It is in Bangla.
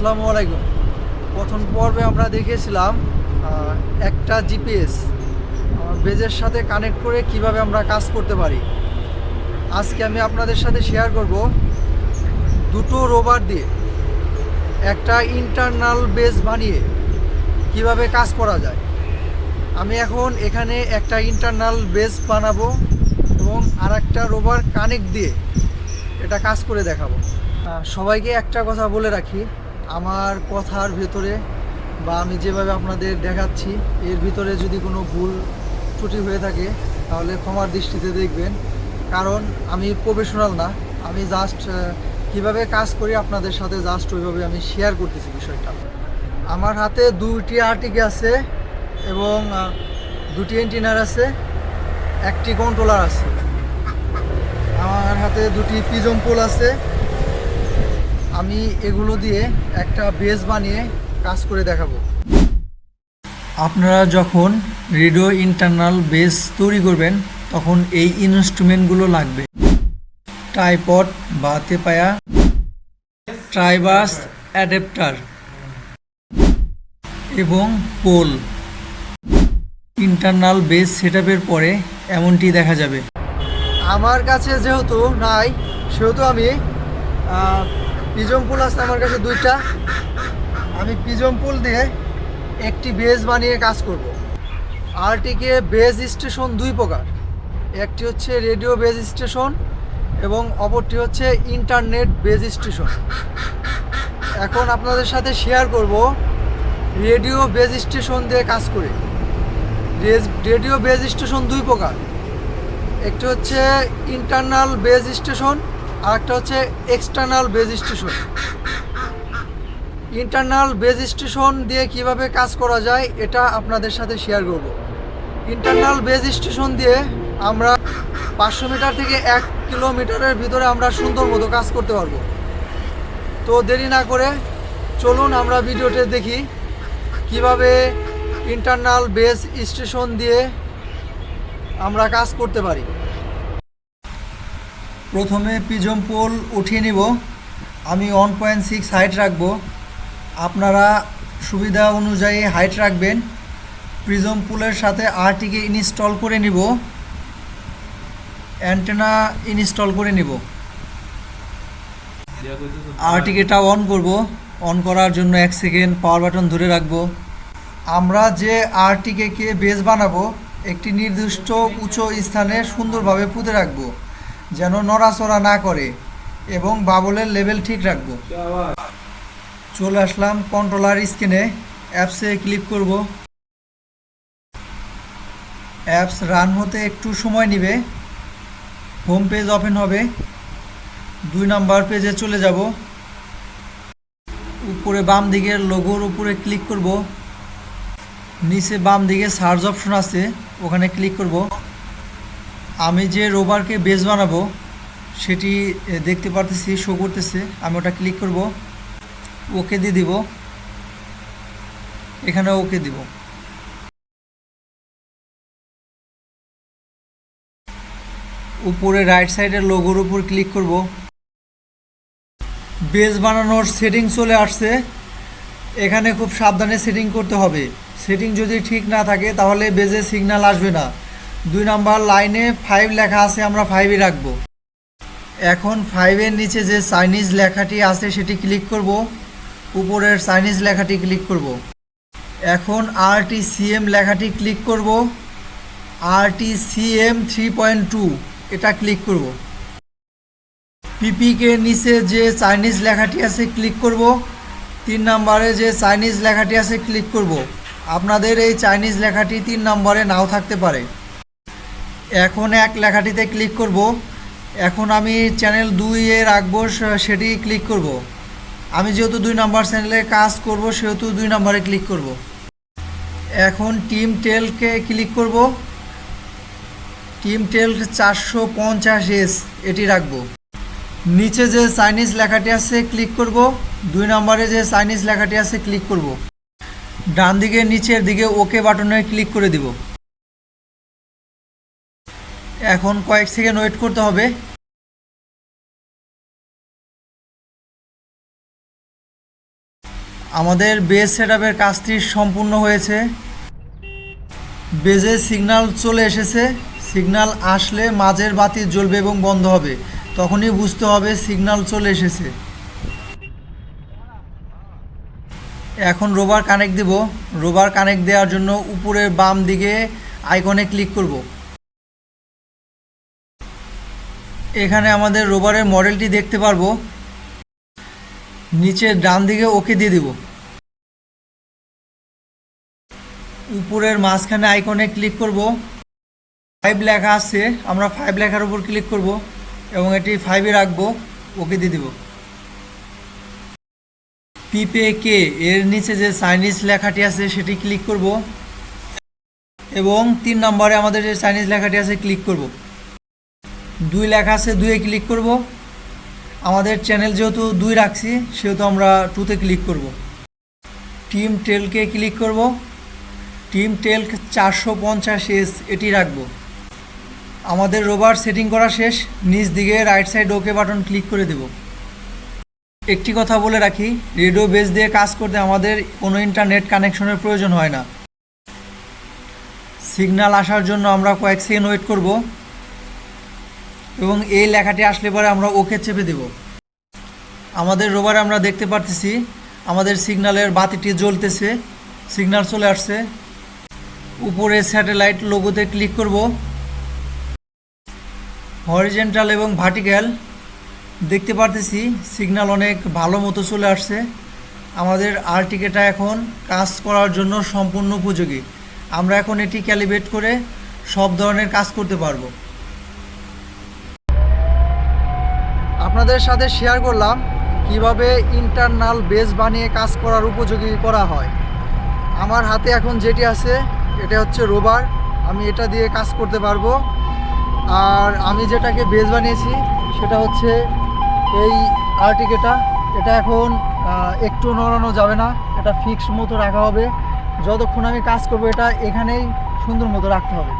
আসসালামু আলাইকুম। প্রথম পর্বে আমরা দেখেছিলাম একটা জিপিএস বেজের সাথে কানেক্ট করে কীভাবে আমরা কাজ করতে পারি। আজকে আমি আপনাদের সাথে শেয়ার করব দুটো রোবার দিয়ে। একটা ইন্টারনাল বেজ বানিয়ে কীভাবে কাজ করা যায়। আমি এখন এখানে একটা ইন্টারনাল বেজ বানাবো এবং আর একটা রোবার কানেক্ট দিয়ে এটা কাজ করে দেখাবো। সবাইকে একটা কথা বলে রাখি আমার কথার ভেতরে বা আমি যেভাবে আপনাদের দেখাচ্ছি, এর ভিতরে যদি কোনো ভুল ত্রুটি হয়ে থাকে, তাহলে ক্ষমার দৃষ্টিতে দেখবেন। কারণ আমি প্রফেশনাল না, আমি জাস্ট কীভাবে কাজ করি আপনাদের সাথে জাস্ট ওইভাবে আমি শেয়ার করতেছি বিষয়টা। আমার হাতে দুটি আর্টিকে আছে এবং দুটি এন্টিনার আছে, একটি কন্ট্রোলার আছে। আমার হাতে দুটি পিজম পোল আছে আমি এগুলো দিয়ে একটা বেস বানিয়ে কাজ করে দেখাবো। আপনারা যখন রেডিও ইন্টারনাল বেস তৈরি করবেন, তখন এই ইনস্ট্রুমেন্টগুলো লাগবে। ট্রাইপড বা তেপায়া ট্রাইবাস অ্যাডাপ্টার এবং পোল ইন্টারনাল বেস সেটআপের পরে এমনটি দেখা যাবে। আমার কাছে যেহেতু নাই, সেহেতু আমি পিজম পুল আছে আমার কাছে দুইটা। আমি পিজম পুল দিয়ে একটি বেজ বানিয়ে কাজ করব। আরটিকে বেজ স্টেশন দুই প্রকার। একটি হচ্ছে রেডিও বেজ স্টেশন এবং অপরটি হচ্ছে ইন্টারনেট বেজ স্টেশন। এখন আপনাদের সাথে শেয়ার করব রেডিও বেজ স্টেশন দিয়ে কাজ করে। রেডিও বেজ স্টেশন দুই প্রকার। একটি হচ্ছে ইন্টারনাল বেজ স্টেশন আর একটা হচ্ছে external base station internal base station দিয়ে কীভাবে কাজ করা যায়, এটা আপনাদের সাথে শেয়ার করব। ইন্টারনাল বেজ স্টেশন দিয়ে আমরা পাঁচশো মিটার থেকে এক কিলোমিটারের ভিতরে আমরা সুন্দর মতো কাজ করতে পারব। তো দেরি না করে চলুন আমরা ভিডিওতে দেখি কীভাবে ইন্টারনাল বেস স্টেশন দিয়ে আমরা কাজ করতে পারি। প্রথমে পিজম পোল উঠিয়ে নিব। আমি ওয়ান পয়েন্ট সিক্স হাইট রাখব। আপনারা সুবিধা অনুযায়ী হাইট রাখবেন। প্রিজম পুলের সাথে আরটিকে ইনস্টল করে নিব। অ্যান্টেনা ইনস্টল করে নিব। আরটিকেটা অন করব। অন করার জন্য এক সেকেন্ড পাওয়ার বাটন ধরে রাখব। আমরা যে আরটিকে কে বেস বানাবো, একটি নির্দিষ্ট উঁচু স্থানে সুন্দরভাবে পুঁতে রাখব। যেন নড়াচড়া না করে এবং বাবলের লেভেল ঠিক রাখব। চলে আসলাম কন্ট্রোলার স্ক্রিনে। অ্যাপসে ক্লিক করব। অ্যাপস রান হতে একটু সময় নেবে। হোম পেজ ওপেন হবে। দুই নাম্বার পেজে চলে যাব। উপরে বাম দিকের লোগোর উপরে ক্লিক করব। নিচে বাম দিকে সার্চ অপশন আছে, ওখানে ক্লিক করব। আমি যে রোবারকে বেস বানাবো, সেটি দেখতে পারতেছি শো করতেছে, আমি ওটা ক্লিক করব, ওকে দিয়ে দিব, এখানে ওকে দিব। উপরে রাইট সাইডের লোগোর উপর ক্লিক করব। বেস বানানোর সেটিং চলে আসছে। এখানে খুব সাবধানে সেটিং করতে হবে। সেটিং যদি ঠিক না থাকে, তাহলে বেজে সিগন্যাল আসবে না। দুই নাম্বার লাইনে ফাইভ লেখা আছে, আমরা ফাইভই রাখব। এখন ফাইভের নিচে যে চাইনিজ লেখাটি আছে, সেটি ক্লিক করব। উপরের চাইনিজ লেখাটি ক্লিক করব। এখন আর টি সিএম লেখাটি ক্লিক করব। আর T C M three point two এটা ক্লিক করব। পিপিকে নিচে যে চাইনিজ লেখাটি আছে ক্লিক করব। তিন নম্বরে যে চাইনিজ লেখাটি আছে ক্লিক করব। আপনাদের এই চাইনিজ লেখাটি তিন নম্বরে নাও থাকতে পারে। এখন এক লেখাটিতে ক্লিক করব। এখন আমি চ্যানেল দুইয়ে রাখব, সে- সেটি ক্লিক করব। আমি যেহেতু দুই নম্বর চ্যানেলে কাজ করব, সেহেতু দুই নম্বরে ক্লিক করব। এখন টিম টেলকে ক্লিক করব। টিম টেল চারশো পঞ্চাশ এস এটি রাখব। নিচে যে চাইনিজ লেখাটি আছে ক্লিক করব। দুই নম্বরে যে চাইনিজ লেখাটি আছে ক্লিক করব। ডান দিকে নিচের দিকে ওকে বাটনে ক্লিক করে দিব। এখন কয়েক সেকেন্ড ওয়েট করতে হবে। আমাদের বেজ সেটআপের কাজটি সম্পূর্ণ হয়েছে। বেজে সিগনাল চলে এসেছে। সিগনাল আসলে মাঝের বাতি জ্বলবে এবং বন্ধ হবে। তখনই বুঝতে হবে সিগনাল চলে এসেছে। এখন রোবার কানেক্ট দিব। রোবার কানেক্ট দেওয়ার জন্য উপরের বাম দিকে আইকনে ক্লিক করব। এখানে আমাদের রোবারের মডেলটি দেখতে পারব। নিচের ডান দিকে ওকে দিয়ে দিব। উপরের মাঝখানে আইকনে ক্লিক করব। ফাইভ লেখা আছে, আমরা ফাইভ লেখার উপর ক্লিক করব এবং এটি ফাইভে রাখব, ওকে দিয়ে দিব। পিপে কে, এর নিচে যে চাইনিজ লেখাটি আছে সেটি ক্লিক করব। এবং তিন নম্বরে আমাদের যে চাইনিজ লেখাটি আছে ক্লিক করব। দুই লেখা আছে দুয়ে ক্লিক করব। আমাদের চ্যানেল যেহেতু দুই রাখছি, সেহেতু আমরা টুতে ক্লিক করব। টিম টেলকে ক্লিক করব। টিম টেল চারশো পঞ্চাশ এস এটি রাখব। আমাদের রোবার সেটিং করা শেষ, নিচ দিকে right side okay button click করে দেব। একটি কথা বলে রাখি রেডিও বেস দিয়ে কাজ করতে আমাদের কোনো ইন্টারনেট কানেকশনের প্রয়োজন হয় না। সিগন্যাল আসার জন্য আমরা কয়েক সেকেন্ড ওয়েট করব। এবং এই লেখাটি আসলে পরে আমরা ওকে চেপে দেব। আমাদের রোবারে আমরা দেখতে পারতেছি, আমাদের সিগন্যালের বাতিটি জ্বলতেছে, সিগন্যাল চলে আসছে। উপরে স্যাটেলাইট লোগোতে ক্লিক করব। হরিজেন্টাল এবং ভার্টিক্যাল দেখতে পারতেছি, সিগন্যাল অনেক ভালো মতো চলে আসছে। আমাদের আর্টিকেটা এখন কাজ করার জন্য সম্পূর্ণ উপযোগী। আমরা এখন এটি ক্যালিব্রেট করে সব ধরনের কাজ করতে পারব। আপনাদের সাথে শেয়ার করলাম কীভাবে ইন্টারনাল বেস বানিয়ে কাজ করার উপযোগী করা হয়। আমার হাতে এখন যেটি আছে, এটা হচ্ছে রোবার। আমি এটা দিয়ে কাজ করতে পারব। আর আমি যেটাকে বেস বানিয়েছি, সেটা হচ্ছে এই আর্টিকেটা। এটা এখন একটু নড়ানো যাবে না। এটা ফিক্স মতো রাখা হবে। যতক্ষণ আমি কাজ করব, এটা এখানেই সুন্দর মতো রাখতে হবে।